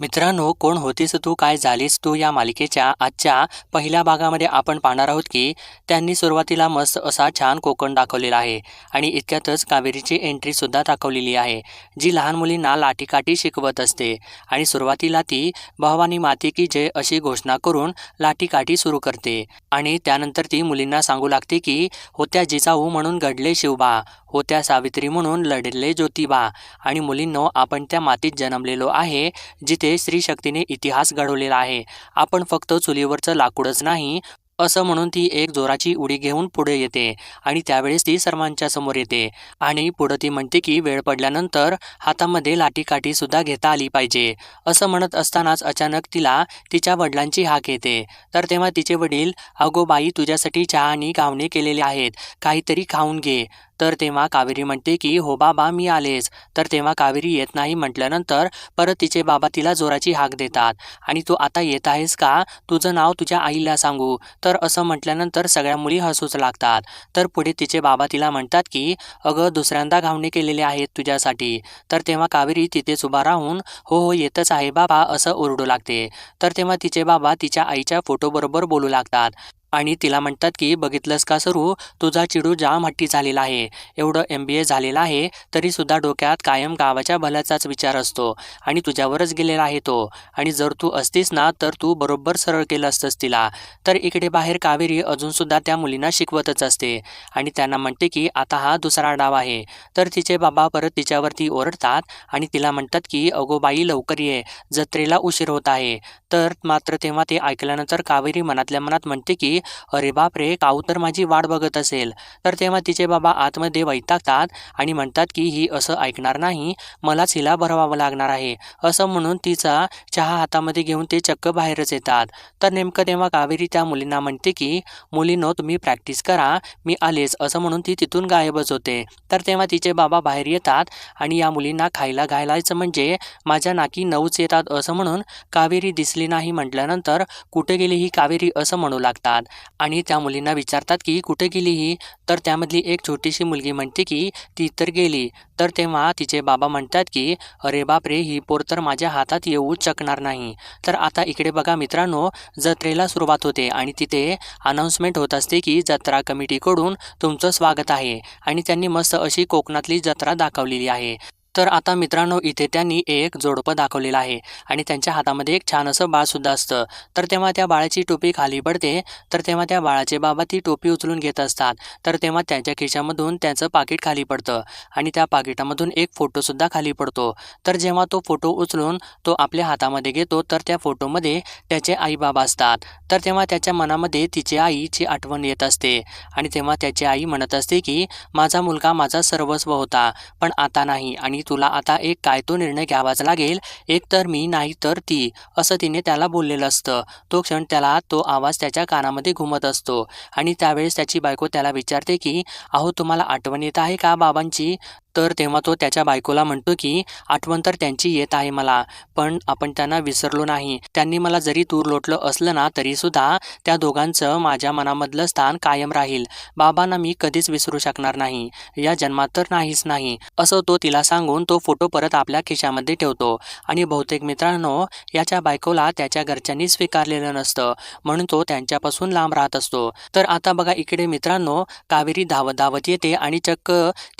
मित्रांनो कोण होतीस तू काय झालीस तू या मालिकेच्या आजच्या पहिल्या भागामध्ये आपण पाहणार आहोत की त्यांनी सुरुवातीला मस्त असा छान कोकण दाखवलेला आहे आणि इतक्यातच कावेरीची एंट्रीसुद्धा दाखवलेली आहे जी लहान मुलींना लाठीकाठी शिकवत असते. आणि सुरुवातीला ती भवानी माती की जय अशी घोषणा करून लाठीकाठी सुरू करते. आणि त्यानंतर ती मुलींना सांगू लागते की होत्या जिजाऊ म्हणून घडले शिवबा. होत्या सावित्री म्हणून लढले ज्योतिबा. आणि मुलींनो आपण त्या मातीत जन्मलेलो आहे जिथे स्त्रीशक्तीने इतिहास घडवलेला आहे. आपण फक्त चुलीवरचं लाकूडच नाही असं म्हणून ती एक जोराची उडी घेऊन पुढे येते. आणि त्यावेळेस ती सर्वांच्या समोर येते. आणि पुढं ती म्हणते की वेळ पडल्यानंतर हातामध्ये लाठीकाठी सुद्धा घेता आली पाहिजे. असं म्हणत असतानाच अचानक तिला तिच्या वडिलांची हाक येते. तर तेव्हा तिचे वडील अगोबाई तुझ्यासाठी चहा आणि घावणे केलेले आहेत. काहीतरी खाऊन घे. तर तेव्हा कावेरी म्हणते की हो बाबा मी आलेच. तर तेव्हा कावेरी येत नाही म्हटल्यानंतर परत तिचे बाबा तिला जोराची हाक देतात. आणि तू आता येत आहेस का? तुझं नाव तुझ्या आईला सांगू. तर असं म्हटल्यानंतर सगळ्या मुली हसूच लागतात. तर पुढे तिचे बाबा तिला म्हणतात की अगं दुसऱ्यांदा घावणे केलेले आहेत तुझ्यासाठी. तर तेव्हा कावेरी तिथेच उभा राहून हो हो येतच आहे बाबा असं ओरडू लागते. तर तेव्हा तिचे बाबा तिच्या आईच्या फोटोबरोबर बोलू लागतात. आणि तिला म्हणतात की बघितलंस का सरू? तुझा चिडू जाम हट्टी झालेला आहे. एवढं एम बी ए झालेला आहे तरीसुद्धा डोक्यात कायम गावाच्या भल्याचाच विचार असतो आणि तुझ्यावरच गेलेला आहे तो. आणि जर तू असतीस ना तर तू बरोबर सरळ केलं असतंस तिला. तर इकडे बाहेर कावेरी अजूनसुद्धा त्या मुलींना शिकवतच असते. आणि त्यांना म्हणते की आता हा दुसरा डाव आहे. तर तिचे बाबा परत तिच्यावरती ओरडतात आणि तिला म्हणतात की अगो बाई लवकर ये. जत्रेला उशीर होत आहे. तर मात्र तेव्हा ते ऐकल्यानंतर कावेरी मनातल्या मनात म्हणते की अरे बाप रे काऊ तर माझी वाट बघत असेल. तर तेव्हा तिचे बाबा आतमध्ये वैतागतात आणि म्हणतात की ही असं ऐकणार नाही मलाच हिला भरवावं लागणार आहे. असं म्हणून तिचा चहा हातामध्ये घेऊन ते चक्क बाहेरच येतात. तर नेमकं तेव्हा कावेरी त्या मुलींना म्हणते की मुलींनो तुम्ही प्रॅक्टिस करा मी आलेच. असं म्हणून ती तिथून गायबच होते. तर तेव्हा तिचे बाबा बाहेर येतात आणि या मुलींना खायला घालायचं म्हणजे माझ्या नाकी नऊच येतात असं म्हणून कावेरी दिसली नाही म्हटल्यानंतर कुठे गेली ही कावेरी असं म्हणू लागतात. आणि त्या मुलींना विचारतात की कुठे गेली ही? तर त्यामधली एक छोटीशी मुलगी म्हणते की ती तर गेली. तर तेव्हा तिचे बाबा म्हणतात की अरे बाप रे ही पोर तर माझ्या हातात येऊ शकणार नाही. तर आता इकडे बघा मित्रांनो जत्रेला सुरुवात होते आणि तिथे अनाऊन्समेंट होत असते की जत्रा कमिटीकडून तुमचं स्वागत आहे. आणि त्यांनी मस्त अशी कोकणातली जत्रा दाखवलेली आहे. तर आता मित्रांनो इथे त्यांनी एक जोडपं दाखवलेलं आहे आणि त्यांच्या हातामध्ये एक छान असं बाळसुद्धा असतं. तर तेव्हा त्या बाळाची टोपी खाली पडते तर तेव्हा त्या बाळाचे बाबा ती टोपी उचलून घेत असतात. तर तेव्हा त्यांच्या खिशामधून त्यांचं पाकिट खाली पडतं आणि त्या पाकिटामधून एक फोटोसुद्धा खाली पडतो. तर जेव्हा तो फोटो उचलून तो आपल्या हातामध्ये घेतो तर त्या फोटोमध्ये त्याचे आई बाबा असतात. तर तेव्हा त्याच्या मनामध्ये तिची आईची आठवण येत असते आणि तेव्हा त्याची आई म्हणत असते की माझा मुलगा माझा सर्वस्व होता पण आता नाही आणि तुला आता एक काय तो निर्णय घ्यावाच लागेल? एक तर मी नाही तर ती असं तिने त्याला बोललेलं असतं. तो क्षण त्याला तो आवाज त्याच्या कानामध्ये घुमत असतो. आणि त्यावेळेस त्याची बायको त्याला विचारते की अहो तुम्हाला आठवण येत आहे का बाबांची? तर तेव्हा तो त्याच्या बायकोला म्हणतो की आठवण तर त्यांची येत आहे मला पण आपण त्यांना विसरलो नाही. त्यांनी मला जरी तूर लोटलं असलं ना तरीसुद्धा त्या दोघांचं माझ्या मनामधलं स्थान कायम राहील. बाबांना मी कधीच विसरू शकणार नाही. या जन्मात तर नाहीच नाही. असं तो तिला सांगून तो फोटो परत आपल्या खिशामध्ये ठेवतो. आणि बहुतेक मित्रांनो याच्या बायकोला त्याच्या घरच्यांनी स्वीकारलेलं नसतं म्हणून तो त्यांच्यापासून लांब राहत असतो. तर आता बघा इकडे मित्रांनो कावेरी धावत धावत येते आणि चक्क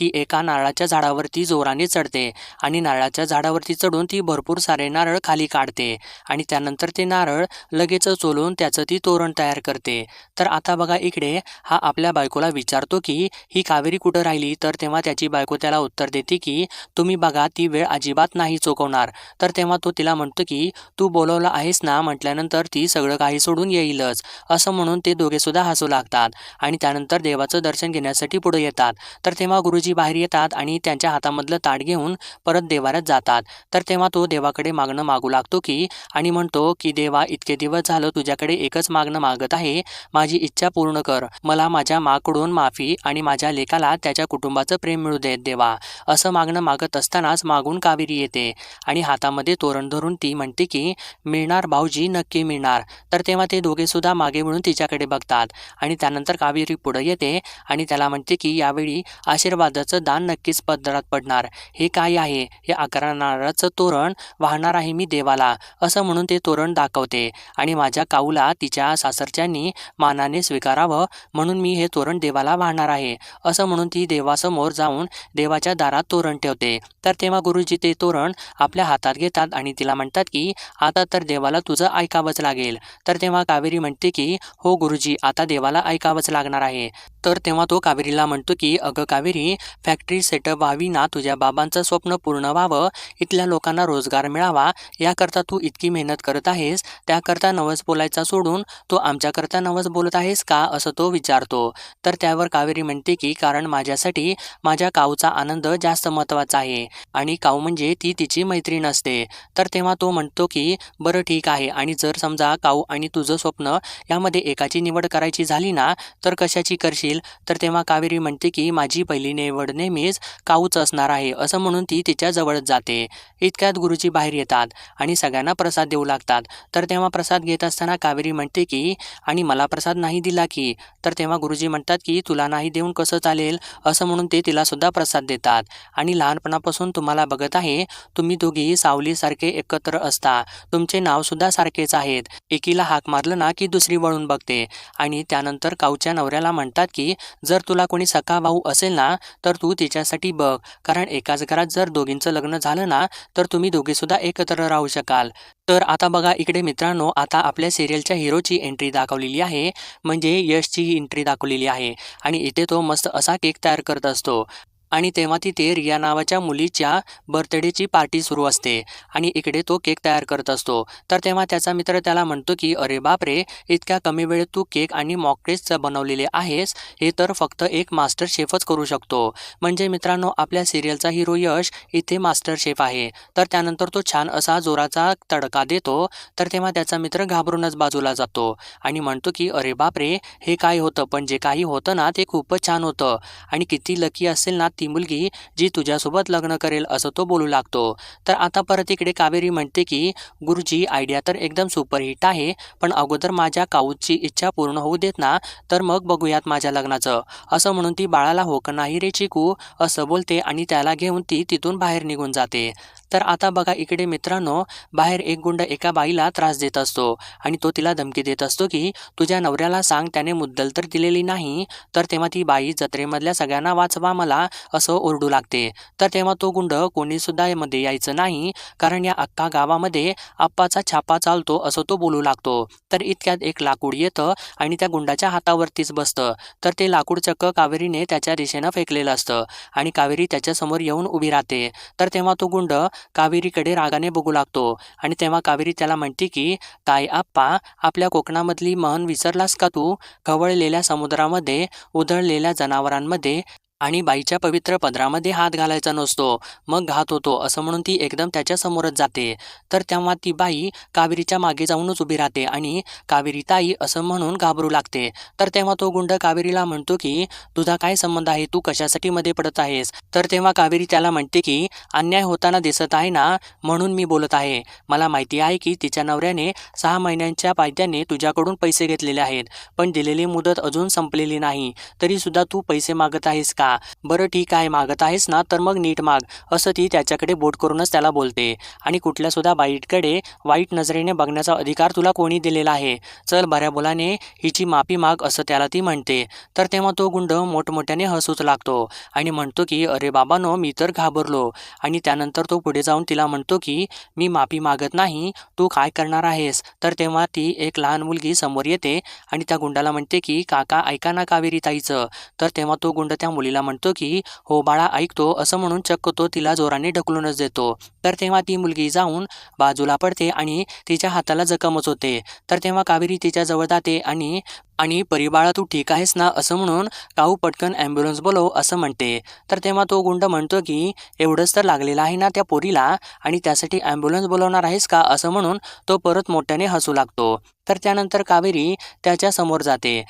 ती एका नारळाच्या नारळाच्या झाडावरती जोराने चढते आणि नारळाच्या झाडावरती चढून ती भरपूर सारे नारळ खाली काढते आणि त्यानंतर ते नारळ लगेच चोलून त्याचं ती तोरण तयार करते. तर आता बघा इकडे हा आपल्या बायकोला विचारतो की ही कावेरी कुठं राहिली? तर तेव्हा त्याची बायको त्याला उत्तर देते की तुम्ही बघा ती वेळ अजिबात नाही चुकवणार. तर तेव्हा तो तिला म्हणतो की तू बोलवला आहेस ना म्हटल्यानंतर ती सगळं काही सोडून येईलच. असं म्हणून ते दोघे सुद्धा हसू लागतात आणि त्यानंतर देवाचं दर्शन घेण्यासाठी पुढे येतात. तर तेव्हा गुरुजी बाहेर येतात आणि त्यांच्या हातामधलं ताट घेऊन परत देवाऱ्यात जातात. तर तेव्हा तो देवाकडे मागणं मागू लागतो की आणि म्हणतो की देवा इतके दिवस झालं तुझ्याकडे एकच मागणं मागत आहे. माझी इच्छा पूर्ण कर. मला माझ्या माकडून माफी आणि माझ्या लेकाला त्याच्या कुटुंबाचं प्रेम मिळू देत देवा. असं मागणं मागत असतानाच मागून कावेरी येते. आणि हातामध्ये तोरण धरून ती म्हणते की मिळणार भाऊजी नक्की मिळणार. तर तेव्हा ते दोघे सुद्धा मागे मिळून तिच्याकडे बघतात. आणि त्यानंतर कावेरी पुढे येते आणि त्याला म्हणते की यावेळी आशीर्वादाचं दान नक्कीच पदरात पडणार. हे काय आहे? हे आकारणारच तोरण वाहणार आहे मी देवाला असं म्हणून ते तोरण दाखवते. आणि माझ्या काऊला तिच्या सासरच्यांनी मानाने स्वीकारावं म्हणून मी हे तोरण देवाला वाहणार आहे असं म्हणून ती देवासमोर जाऊन देवाच्या दारात तोरण ठेवते. तर तेव्हा गुरुजी ते तोरण आपल्या हातात घेतात आणि तिला म्हणतात की आता तर देवाला तुझं ऐकावंच लागेल. तर तेव्हा कावेरी म्हणते की हो गुरुजी आता देवाला ऐकावंच लागणार आहे. तर तेव्हा तो कावेरीला म्हणतो की अगं कावेरी फॅक्टरी सेटअप व्हावी ना तुझ्या बाबांचं स्वप्न पूर्ण व्हावं इथल्या लोकांना रोजगार मिळावा याकरता तू इतकी मेहनत करत आहेस त्याकरता नवस बोलायचा सोडून तो आमच्याकरता नवस बोलत आहेस का असं तो विचारतो. तर त्यावर कावेरी म्हणते की कारण माझ्यासाठी माझ्या काऊचा आनंद जास्त महत्त्वाचा आहे आणि काऊ म्हणजे ती तिची मैत्रीण असते. तर तेव्हा तो म्हणतो की बरं ठीक आहे आणि जर समजा काऊ आणि तुझं स्वप्न यामध्ये एकाची निवड करायची झाली ना तर कशाची करशील? तर तेव्हा कावेरी म्हणते की माझी पहिली निवड नेहमीच काऊच असणार आहे असं म्हणून ती तिच्याजवळ जाते. इतक्यात गुरुजी बाहेर येतात आणि सगळ्यांना प्रसाद देऊ लागतात. तर तेव्हा प्रसाद घेत असताना कावेरी म्हणते की आणि मला प्रसाद नाही दिला की? तर तेव्हा गुरुजी म्हणतात की तुला नाही देऊन कसं चालेल? असं म्हणून ते तिला सुद्धा प्रसाद देतात. आणि लहानपणापासून तुम्हाला बघत आहे तुम्ही दोघी सावलीसारखे एकत्र असता. तुमचे नावसुद्धा सारखेच आहेत. एकीला हाक मारलं ना की दुसरी वळून बघते. आणि त्यानंतर काऊच्या नवऱ्याला म्हणतात की जर तुला कोणी सखा भाऊ असेल ना तर तू तिच्यासाठी बघ. कारण एकाच घरात जर दोघींचं लग्न झालं ना तर तुम्ही दोघेसुद्धा एकत्र राहू शकाल. तर आता बघा इकडे मित्रांनो आता आपल्या सिरियलच्या हिरोची एंट्री दाखवलेली आहे. म्हणजे यशची एंट्री दाखवलेली आहे. आणि इथे तो मस्त असा केक तयार करत असतो. आणि तेव्हा तिथे रिया नावाच्या मुलीच्या बर्थडेची पार्टी सुरू असते आणि इकडे तो केक तयार करत असतो. तर तेव्हा त्याचा मित्र त्याला म्हणतो की अरे बापरे इतक्या कमी वेळेत तू केक आणि मॉकटेल्स बनवलेले आहेस हे तर फक्त एक मास्टर शेफच करू शकतो. म्हणजे मित्रांनो आपल्या सिरियलचा हिरो यश इथे मास्टर शेफ आहे. तर त्यानंतर तो छान असा जोराचा तडका देतो. तर तेव्हा त्याचा मित्र घाबरूनच बाजूला जातो आणि म्हणतो की अरे बापरे हे काय होतं? पण जे काही होतं ना ते खूपच छान होतं. आणि किती लकी असेल ना ती मुलगी जी तुझ्यासोबत लग्न करेल असं तो बोलू लागतो. तर आता परत इकडे कावेरी म्हणते की गुरुजी आयडिया तर एकदम सुपरहिट आहे पण अगोदर माझ्या काऊची इच्छा पूर्ण होऊ देत ना तर मग बघूयात माझ्या लग्नाचं. असं म्हणून ती बाळाला होक नाही रे चिकू असं बोलते आणि त्याला घेऊन ती तिथून बाहेर निघून जाते. तर आता बघा इकडे मित्रांनो बाहेर एक गुंड एका बाईला त्रास देत असतो आणि तो तिला धमकी देत असतो की तुझ्या नवऱ्याला सांग त्याने मुद्दल तर दिलेली नाही तर तेव्हा ती बाई जत्रेमधल्या सगळ्यांना वाचवा मला असं ओरडू लागते. तर तेव्हा तो गुंड कोणीसुद्धा मध्ये यायचं नाही कारण या अख्खा गावामध्ये आप्पाचा छापा चालतो असं तो बोलू लागतो. तर इतक्यात एक लाकूड येतं आणि त्या गुंडाच्या हातावरतीच बसतं. तर ते लाकूड चक्क कावेरीने त्याच्या दिशेनं फेकलेलं असतं आणि कावेरी त्याच्यासमोर येऊन उभी राहते. तर तेव्हा तो गुंड कावेरीकडे रागाने बघू लागतो. आणि तेव्हा कावेरी त्याला म्हणते की काय आप्पा आपल्या कोकणामधली मन विसरलास का तू? खवळलेल्या समुद्रामध्ये उधळलेल्या जनावरांमध्ये आणि बाईच्या पवित्र पदरामध्ये हात घालायचा नसतो मग घात होतो असं म्हणून ती एकदम त्याच्या समोरच जाते. तर तेव्हा ती बाई कावेरीच्या मागे जाऊनच उभी राहते आणि कावेरी ताई असं म्हणून घाबरू लागते. तर तेव्हा तो गुंड कावेरीला म्हणतो की तुझा काय संबंध आहे? तू कशासाठी मध्ये पडत आहेस? तर तेव्हा कावेरी त्याला म्हणते की अन्याय होताना दिसत आहे ना म्हणून मी बोलत आहे. मला माहिती आहे की तिच्या नवऱ्याने सहा महिन्यांच्या पायद्याने तुझ्याकडून पैसे घेतलेले आहेत पण दिलेली मुदत अजून संपलेली नाही. तरी सुद्धा तू पैसे मागत आहेस का? बरं ठीक आहे मागत आहेस ना तर मग नीट माग असं ती त्याच्याकडे बोट करूनच त्याला बोलते. आणि कुठल्या सुद्धा बाईटकडे वाईट नजरेने बघण्याचा अधिकार तुला कोणी दिलेला आहे? चल बऱ्या बोलाने हिची माफी माग असं त्याला ती म्हणते. तर तेव्हा तो गुंड मोठमोठ्याने हसूच लागतो आणि म्हणतो की अरे बाबानो मी तर घाबरलो. आणि त्यानंतर तो पुढे जाऊन तिला म्हणतो की मी माफी मागत नाही तू काय करणार आहेस? तर तेव्हा ती एक लहान मुलगी समोर येते आणि त्या गुंडाला म्हणते की काका ऐका ना कावेरी ताईचं. तर तेव्हा तो गुंड त्या मुलीला म्हणतो की हो बाळा ऐकतो असं म्हणून चक्क तो तिला जोराने ढकलूनच देतो. तर तेव्हा ती मुलगी जाऊन बाजूला पडते आणि तिच्या हाताला जखमच होते. तर तेव्हा कावेरी तिच्या जवळ जाते आणि आणि परिबाळा तू ठीक आहेस ना? असं म्हणून काऊ पटकन ॲम्ब्युलन्स बोलव असं म्हणते. तर तेव्हा तो गुंड म्हणतो की एवढंच तर लागलेलं आहे ना त्या पोरीला आणि त्यासाठी ॲम्ब्युलन्स बोलवणार आहेस का? असं म्हणून तो परत मोठ्याने हसू लागतो. तर त्यानंतर कावेरी त्याच्यासमोर जाते.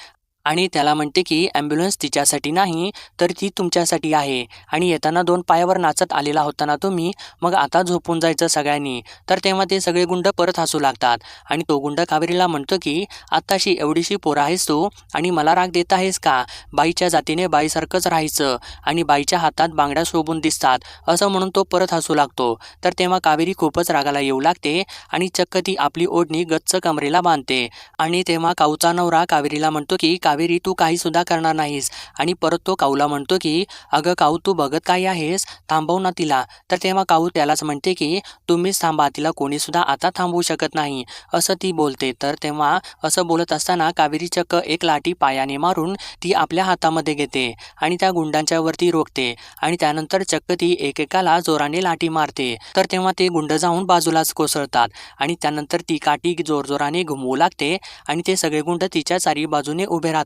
आणि त्याला म्हणते की ॲम्ब्युलन्स तिच्यासाठी नाही तर ती तुमच्यासाठी आहे. आणि येताना दोन पायावर नाचत आलेला होता ना तुम्ही मग आता झोपून जायचं सगळ्यांनी. तर तेव्हा ते सगळे गुंड परत हसू लागतात. आणि तो गुंड कावेरीला म्हणतो की आत्ताशी एवढीशी पोरं आहेस तू आणि मला राग देत आहेस का? बाईच्या जातीने बाईसारखंच राहायचं आणि बाईच्या हातात बांगड्या शोभून दिसतात. असं म्हणून तो परत हसू लागतो. तर तेव्हा कावेरी खूपच रागाला येऊ लागते आणि चक्क ती आपली ओढणी गच्च कमरेला बांधते. आणि तेव्हा काऊचा नवरा कावेरीला म्हणतो की कावेरी तू काही सुद्धा करणार नाहीस. आणि परत तो काऊला म्हणतो की अगं काऊ तू बघत काय आहेस? थांबव ना तिला. तर तेव्हा काऊ त्यालाच म्हणते की तुम्हीच थांबा तिला कोणी सुद्धा आता थांबवू शकत नाही. असं ती बोलते. तर तेव्हा असं बोलत असताना कावेरी चक्क एक लाठी पायाने मारून ती आपल्या हातामध्ये घेते आणि त्या गुंडांच्या वरती रोखते आणि त्यानंतर चक्क ती एकेकाला जोराने लाठी मारते. तर तेव्हा ते गुंड जाऊन बाजूलाच कोसळतात आणि त्यानंतर ती काठी जोरजोराने घुमवू लागते आणि ते सगळे गुंड तिच्या चारी बाजूने उभे राहतात.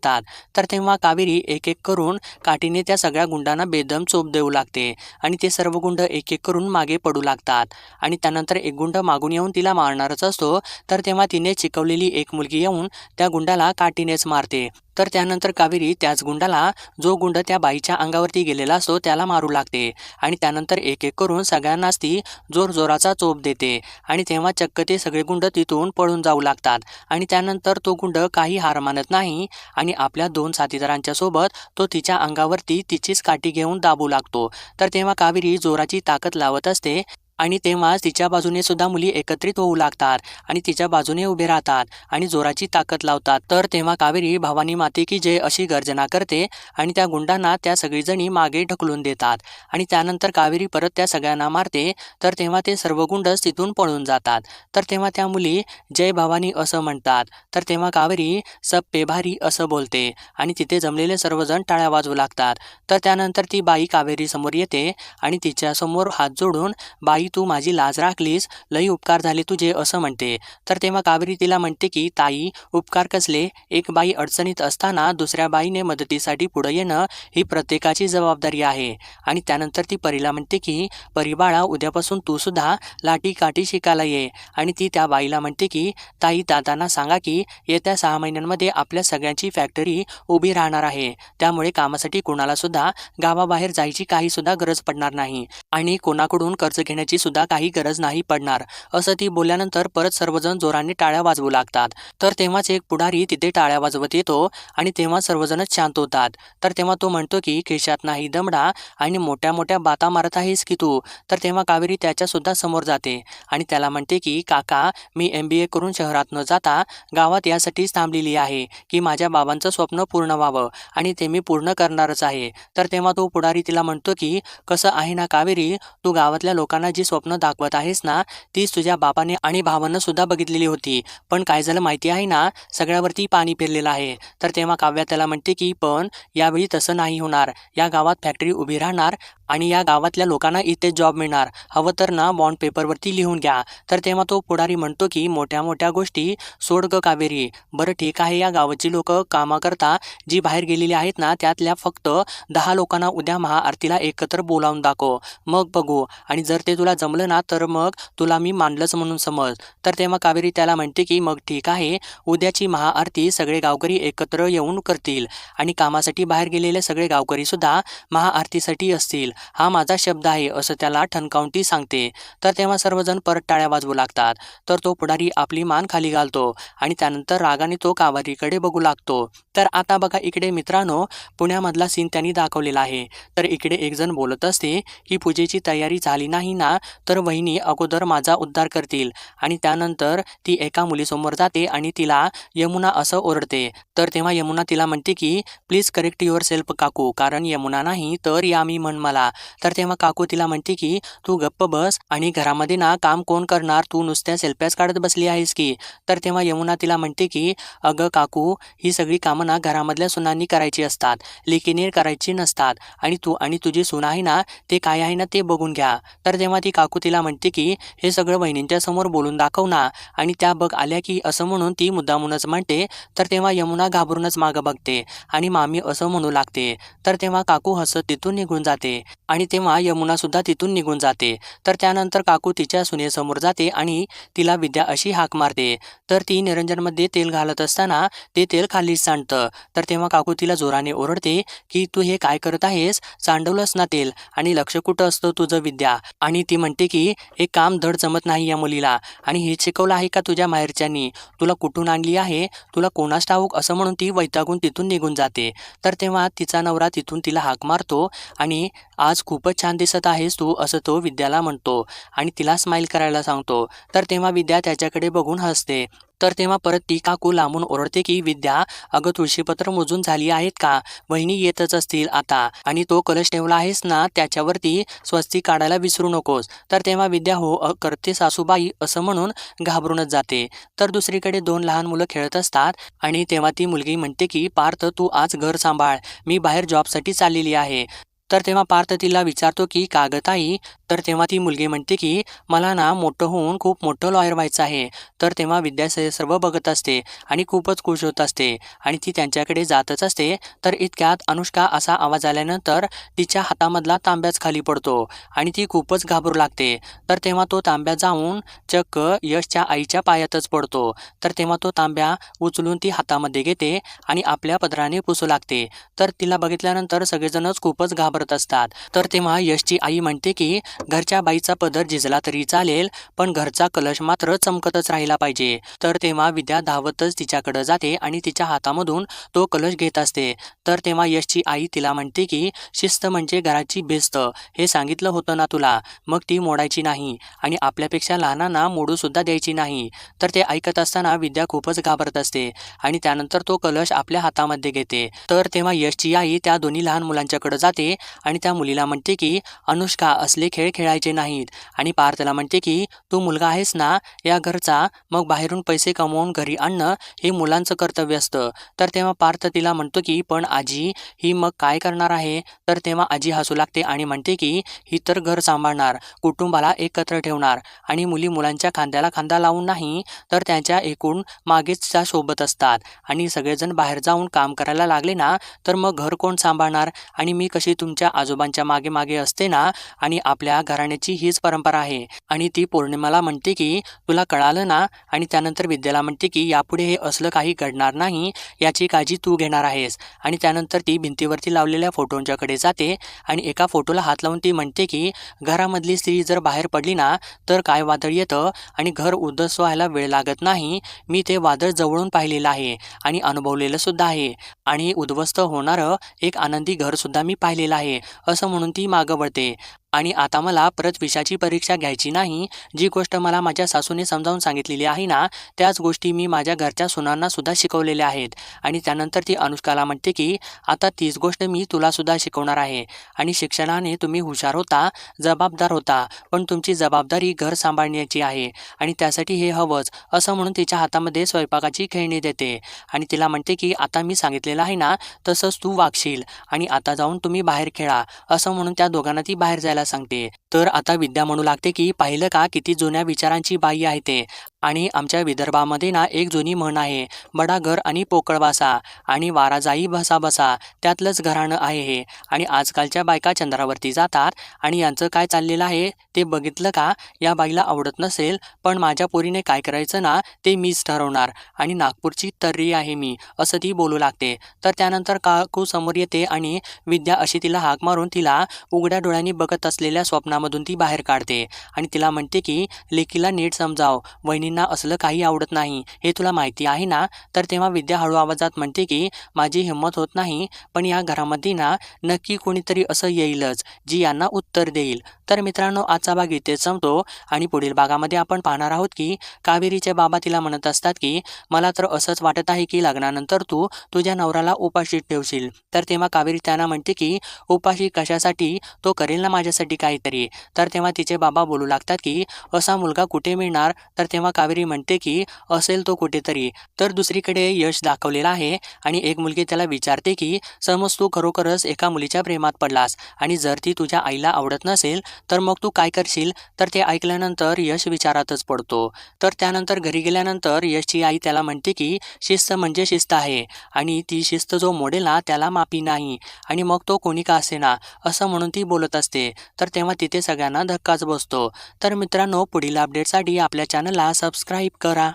तर तेव्हा कावेरी एक एक करून काठीने त्या सगळ्या गुंडांना बेदम चोप देऊ लागते आणि ते सर्व गुंड एक एक करून मागे पडू लागतात. आणि त्यानंतर एक गुंड मागून येऊन तिला मारणारच असतो. तर तेव्हा तिने चिकवलेली एक मुलगी येऊन त्या गुंडाला काठीनेच मारते. तर त्यानंतर कावेरी त्याच गुंडाला जो गुंड त्या बाईच्या अंगावरती गेलेला असतो त्याला मारू लागते. आणि त्यानंतर एक एक करून सगळ्यांनाच ती जोरजोराचा चोप देते. आणि तेव्हा चक्क ते सगळे गुंड तिथून पळून जाऊ लागतात. आणि त्यानंतर तो गुंड काही हार मानत नाही आणि आपल्या दोन साथीदारांच्या सोबत तो तिच्या अंगावरती तिचीच काठी घेऊन दाबू लागतो. तर तेव्हा कावेरी जोराची ताकद लावत असते. आणि तेव्हाच तिच्या बाजूने सुद्धा मुली एकत्रित होऊ लागतात आणि तिच्या बाजूने उभे राहतात आणि जोराची ताकद लावतात. तर तेव्हा कावेरी भवानी माते की जय अशी गर्जना करते आणि त्या गुंडांना त्या सगळीजणी मागे ढकलून देतात आणि त्यानंतर कावेरी परत त्या सगळ्यांना मारते. तर तेव्हा ते सर्व गुंडच तिथून पळून जातात. तर तेव्हा त्या मुली जय भवानी असं म्हणतात. तर तेव्हा कावेरी सब पेभारी असं बोलते आणि तिथे जमलेले सर्वजण टाळ्या वाजवू लागतात. तर त्यानंतर ती बाई कावेरी समोर येते आणि तिच्यासमोर हात जोडून बाई तू माझी लाज राखलीस लई उपकार झाले तुझे असं म्हणते. तर तेव्हा कावेरी तिला म्हणते की ताई उपकार कसले? एक बाई अडचणीत असताना दुसऱ्या बाईने मदतीसाठी पुढं येणं ही प्रत्येकाची जबाबदारी आहे. आणि त्यानंतर ती परीला म्हणते की परिबाळा उद्यापासून तू सुद्धा लाठी काठी शिकायला ये. आणि ती त्या बाईला म्हणते की ताई दादांना सांगा की येत्या सहा महिन्यांमध्ये आपल्या सगळ्यांची फॅक्टरी उभी राहणार आहे. त्यामुळे कामासाठी कोणाला सुद्धा गावाबाहेर जायची काही सुद्धा गरज पडणार नाही. आणि कोणाकडून कर्ज घेण्याची सुद्धा काही गरज नाही पडणार असं ती बोलल्यानंतर परत सर्वजण जोराने टाळ्या वाजवू लागतात. तर तेव्हाच एक पुढारी तिथे टाळ्या वाजवत येतो आणि तेव्हा सर्वजणच शांत होतात. तर तेव्हा तो म्हणतो की केशात नाही दमडा आणि मोठ्या मोठ्या बाता मारत आहेस की तू? तर तेव्हा कावेरी त्याच्या सुद्धा समोर जाते आणि त्याला म्हणते की काका मी एम बी ए करून शहरात न जाता गावात यासाठीच थांबलेली आहे की माझ्या बाबांचं स्वप्न पूर्ण व्हावं आणि ते मी पूर्ण करणारच आहे. तर तेव्हा तो पुढारी तिला म्हणतो की कसं आहे ना कावेरी तू गावातल्या लोकांना जी स्वप्न दाखवत आहेस ना तीच तुझ्या बापाने आणि भावानं सुद्धा बघितलेली होती. पण काय झालं माहिती आहे ना सगळ्यावरती पाणी फिरलेलं आहे. तर तेव्हा काव्या त्याला म्हणते की पण यावेळी तसं नाही होणार. या गावात फॅक्टरी उभी राहणार आणि या गावातल्या लोकांना इथे जॉब मिळणार. हवं तर ना बॉन्ड पेपरवरती लिहून घ्या. तर तेव्हा तो पुढारी म्हणतो की मोठ्या मोठ्या गोष्टी सोड ग कावेरी. बरं ठीक आहे या गावाची लोक कामाकरता जी बाहेर गेलेली आहेत ना त्यातल्या फक्त दहा लोकांना उद्या महाआरतीला एकत्र बोलावून दाखव. मग बघू. आणि जर ते तुला जमलं ना तर मग तुला मी मानलंच म्हणून समज. तर तेव्हा कावेरी त्याला म्हणते की मग ठीक आहे. उद्याची महाआरती सगळे गावकरी एकत्र येऊन करतील. आणि कामासाठी बाहेर गेलेले सगळे गावकरी सुद्धा महाआरतीसाठी असतील. हा माझा शब्द आहे असं त्याला ठणकावून ती सांगते. तर तेव्हा सर्वजण परत टाळ्या वाजवू लागतात. तर तो पुढारी आपली मान खाली घालतो आणि त्यानंतर रागाने तो कावारीकडे बघू लागतो. तर आता बघा इकडे मित्रांनो पुण्यामधला सीन त्यांनी दाखवलेला आहे. तर इकडे एक जण बोलत असते की पूजेची तयारी झाली नाही ना तर वहिनी अगोदर माझा उद्धार करतील. आणि त्यानंतर ती एका मुलीसमोर जाते आणि तिला यमुना असं ओरडते. तर तेव्हा यमुना तिला म्हणते की प्लीज करेक्ट युअर सेल्फ काकू कारण यमुना नाही तर यामी म्हण मला. तर तेव्हा काकू तिला म्हणते की तू गप्प बस आणि घरामध्ये ना काम कोण करणार? तू नुसत्या सेल्फ्याच काढत बसली आहेस की? तर तेव्हा यमुना तिला म्हणते की अगं काकू ही सगळी कामं ना घरामधल्या सुनांनी करायची असतात. लेकीने करायची नसतात. आणि तू आणि तुझी सून आहे ना ते काय आहे ना ते बघून घ्या. तर तेव्हा ती काकू तिला म्हणते की हे सगळं बहिणींच्या समोर बोलून दाखव ना. आणि त्या बघ आल्या की असं म्हणून ती मुद्दामूनच म्हणते तर तेव्हा यमुना घाबरूनच मागं बघते. आणि मामी असं म्हणू लागते. तर तेव्हा काकू हसत तिथून निघून जाते. आणि तेव्हा यमुना सुद्धा तिथून निघून जाते. तर त्यानंतर काकू तिच्या सुनेसमोर जाते आणि तिला विद्या अशी हाक मारते. तर ती निरंजनमध्ये तेल घालत असताना ते तेल खाली सांडतं. असतं तर तेव्हा काकू तिला जोराने ओरडते की तू हे काय करत आहेस? चांडवलंच ना तेल आणि लक्ष कुठं असतं तुझं विद्या? आणि ती म्हणते की हे काम धड जमत नाही या मुलीला आणि हे शिकवलं आहे का तुझ्या माहेरच्यांनी? तुला कुठून आणली आहे? तुला कोणास ठाऊक असं म्हणून ती वैतागून तिथून निघून जाते. तर तेव्हा तिचा नवरा तिथून तिला हाक मारतो आणि आज खूपच छान दिसत आहेस तू असं तो विद्याला म्हणतो आणि तिला स्माईल करायला सांगतो. तर तेव्हा विद्या त्याच्याकडे बघून हसते. तर तेव्हा परत ती काकू लांबून ओरडते की विद्या अगं तुळशीपत्र मोजून झाली आहेत का? वहिनी येतच असतील आता. आणि तो कलश ठेवला आहेस ना त्याच्यावरती स्वस्ती काढायला विसरू नकोस. तर तेव्हा विद्या हो अ, करते सासूबाई असं म्हणून घाबरूनच जाते. तर दुसरीकडे दोन लहान मुलं खेळत असतात आणि तेव्हा ती मुलगी म्हणते की पार्थ तू आज घर सांभाळ. मी बाहेर जॉबसाठी चाललेली आहे. तर तेव्हा पार्थ तिला विचारतो की कागताई तर तेव्हा ती मुलगी म्हणते की मला ना मोठं होऊन खूप मोठं लॉयर व्हायचं आहे. तर तेव्हा विद्या सर्व बघत असते आणि खूपच खुश होत असते आणि ती त्यांच्याकडे जातच असते. तर इतक्यात अनुष्का असा आवाज आल्यानंतर तिच्या हातामधला तांब्याच खाली पडतो आणि ती खूपच घाबरू लागते. तर तेव्हा तो तांब्या जाऊन चक्क यशच्या आईच्या पायातच पडतो. तर तेव्हा तो तांब्या उचलून ती हातामध्ये घेते आणि आपल्या पदराने पुसू लागते. तर तिला बघितल्यानंतर सगळेजणच खूपच घाबरत असतात. तर तेव्हा यशची आई म्हणते की घरच्या बाईचा पदर झिजला तरी चालेल पण घरचा कलश मात्र चमकतच राहिला पाहिजे. तर तेव्हा विद्या धावतच तिच्याकडे जाते आणि तिच्या हातामधून तो कलश घेत असते. तर तेव्हा यशची आई तिला म्हणते की शिस्त म्हणजे घराची बेस्त हे सांगितलं होतं ना तुला. मग ती मोडायची नाही आणि आपल्यापेक्षा लहानांना मोडू सुद्धा द्यायची नाही. तर ते ऐकत असताना विद्या खूपच घाबरत असते आणि त्यानंतर तो कलश आपल्या हातामध्ये घेते. तर तेव्हा यशची आई त्या दोन्ही लहान मुलांच्याकडे जाते आणि त्या मुलीला म्हणते की अनुष्का असले खेळ खेळायचे नाहीत. आणि पार्थला म्हणते की तू मुलगा आहेस ना या घरचा मग बाहेरून पैसे कमवून घरी आणणं हे मुलांचं कर्तव्य असतं. तर तेव्हा पार्थ तिला म्हणतो की पण आजी ही मग काय करणार आहे? तर तेव्हा आजी हसू लागते आणि म्हणते की ही तर घर सांभाळणार कुटुंबाला एकत्र ठेवणार आणि मुली मुलांच्या खांद्याला खांदा लावून नाही तर त्यांच्या एकूण मागेच त्या सोबत असतात. आणि सगळेजण बाहेर जाऊन काम करायला लागले ना तर मग घर कोण सांभाळणार? आणि मी कशी तुमच्या आजोबांच्या मागे मागे असते ना आणि आपल्या घराण्याची हीच परंपरा आहे. आणि ती पौर्णिमाला म्हणते की तुला कळालं ना? आणि त्यानंतर विद्याला म्हणते की यापुढे हे असलं काही घडणार नाही याची काळजी तू घेणार आहेस. आणि त्यानंतर ती भिंतीवरती लावलेल्या फोटोंच्याकडे जाते आणि एका फोटोला हात लावून ती म्हणते की घरामधली स्त्री जर बाहेर पडली ना तर काय वादळ येतं आणि घर उद्ध्वस्त व्हायला वेळ लागत नाही. मी ते वादळ जवळून पाहिलेलं आहे आणि अनुभवलेलं सुद्धा आहे आणि उद्ध्वस्त होणारं एक आनंदी घरसुद्धा मी पाहिलेलं आहे. आहे असं म्हणून ती मागं पडते. आणि आता मला परत विषाची परीक्षा घ्यायची नाही जी गोष्ट मला माझ्या सासूने समजावून सांगितलेली आहे ना त्याच गोष्टी मी माझ्या घरच्या सुनांना सुद्धा शिकवलेल्या आहेत. आणि त्यानंतर ती अनुष्काला म्हणते की आता तीच गोष्ट मी तुलासुद्धा शिकवणार आहे. आणि शिक्षणाने तुम्ही हुशार होता जबाबदार होता पण तुमची जबाबदारी घर सांभाळण्याची आहे. आणि त्यासाठी हे हवंच असं म्हणून तिच्या हातामध्ये स्वयंपाकाची खेळणी देते. आणि तिला म्हणते की आता मी सांगितलेलं आहे ना तसंच तू वागशील. आणि आता जाऊन तुम्ही बाहेर खेळा. असं म्हणून त्या दोघांना ती बाहेर जायला सांगते. तर आता विद्या म्हणू लागते की पाहिलं का किती जुन्या विचारांची बाई आहे ते. आणि आमच्या विदर्भामध्ये ना एक जुनी म्हण आहे बडा घर आणि पोकळ वासा आणि वारा जाई बसा बसा त्यातलंच घराणं आहे हे. आणि आजकालच्या बायका चंद्रावरती जातात आणि यांचं काय चाललेलं आहे ते बघितलं का? या बाईला आवडत नसेल पण माझ्या पोरीने काय करायचं ना ते मीच ठरवणार. आणि नागपूरची तर्री आहे मी असं ती बोलू लागते. तर त्यानंतर काकू समोर येते आणि विद्या अशी तिला हाक मारून तिला उघड्या डोळ्यांनी बघत असलेल्या स्वप्नामधून ती बाहेर काढते. आणि तिला म्हणते की लेकीला नीट समजाव. वहिनींना असलं काही आवडत नाही. हे तुला माहिती आहे ना? तर तेव्हा विद्या हळू आवाजात म्हणते की माझी हिंमत होत नाही पण या घरामध्ये ना नक्की कोणीतरी असं येईलच जी यांना उत्तर देईल. तर मित्रांनो आजचा भाग इथे संपतो आणि पुढील भागामध्ये आपण पाहणार आहोत की कावेरीचे बाबा तिला म्हणत असतात की मला तर असंच वाटत आहे की लग्नानंतर तू तुझ्या नवऱ्याला उपाशी ठेवशील. तर तेव्हा कावेरी त्यांना म्हणते की उपाशी कशासाठी? तो करेल ना माझ्यासाठी काहीतरी. तर तेव्हा तिचे बाबा बोलू लागतात की असा मुलगा कुठे मिळणार? तर तेव्हा कावेरी म्हणते की असेल तो कुठेतरी. तर दुसरीकडे यश दाखवलेला आहे आणि एक मुलगी त्याला विचारते की समज तू खरोखरच एका मुलीच्या प्रेमात पडलास आणि जर ती तुझ्या आईला आवडत नसेल तर मग तू काय करशील? तर ते ऐकल्यानंतर यश विचारातच पडतो. तर त्यानंतर घरी गेल्यानंतर यशची आई त्याला म्हणते की शिस्त म्हणजे शिस्त आहे आणि ती शिस्त जो मोडेल ना त्याला माफी नाही आणि मग तो कोणी का असेना? असं म्हणून ती बोलत असते. तर तेव्हा तिथे सगळ्यांना धक्काच बसतो. तर मित्रांनो पुढील अपडेटसाठी आपल्या चॅनलला सबस्क्राईब करा.